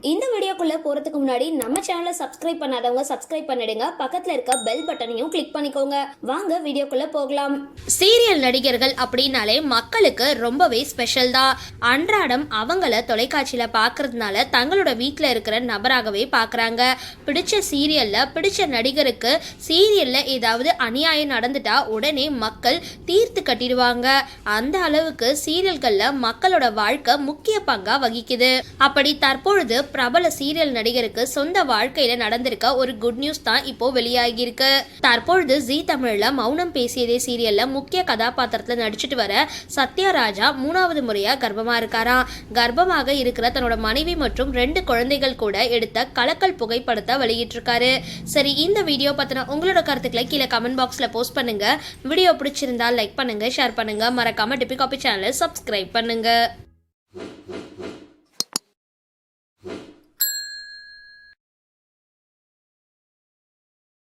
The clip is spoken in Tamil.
இந்த வீடியோக்குள்ளே போறதுக்கு முன்னாடி நம்ம சேனலை சப்ஸ்கிரைப் பண்ணாதவங்க சப்ஸ்கிரைப் பண்ணிடுங்க. பக்கத்தில் இருக்க பெல் பட்டனையும் கிளிக் பண்ணிக்கோங்க. வாங்க வீடியோக்குள்ளே போகலாம். சீரியல் நடிகர்கள் அப்படின்னாலே மக்களுக்கு ரொம்பவே ஸ்பெஷல் தான். அன்றாடம் அவங்கள தொலைக்காட்சியில் பார்க்கறதுனால தங்களோட வீட்டில் இருக்கிற நபராகவே பார்க்குறாங்க பிடிச்ச சீரியல்ல பிடிச்ச நடிகருக்கு சீரியலில் ஏதாவது அநியாயம் நடந்துட்டா உடனே மக்கள் தீர்த்து கட்டிடுவாங்க. அந்த அளவுக்கு சீரியல்களில் மக்களோட வாழ்க்கை முக்கிய பங்காக வகிக்குது. அப்படி தற்பொழுது பிரபல சீரியல் சீரியல் நடிகருக்கு சொந்த வாழ்க்கையில நடந்திருக்க ஒரு குட் நியூஸ் தான் இப்போ வெளியாகியிருக்கு. தற்பொழுது ஜீ தமிழ்ல மௌனம் பேசியதே சீரியல்ல முக்கிய கதாபாத்திரத்துல நடிச்சிட்டு வர சத்யராஜா மூணாவது முறையா கர்ப்பமா இருக்காராம் கர்ப்பமாக இருக்கிற தன்னோட மனைவி மற்றும் ரெண்டு குழந்தைகள் கூட எடுத்த கலக்கல் புகைப்படத்தை வெளியிட்டிருக்காரு. சரி இந்த வீடியோ பத்தின உங்களோட கருத்துக்களை கீழே கமெண்ட் பாக்ஸ்ல போஸ்ட் பண்ணுங்க. வீடியோ பிடிச்சிருந்தா லைக் பண்ணுங்க ஷேர் பண்ணுங்க. மறக்காம டிபி காபி சேனலை சப்ஸ்கிரைப் பண்ணுங்க.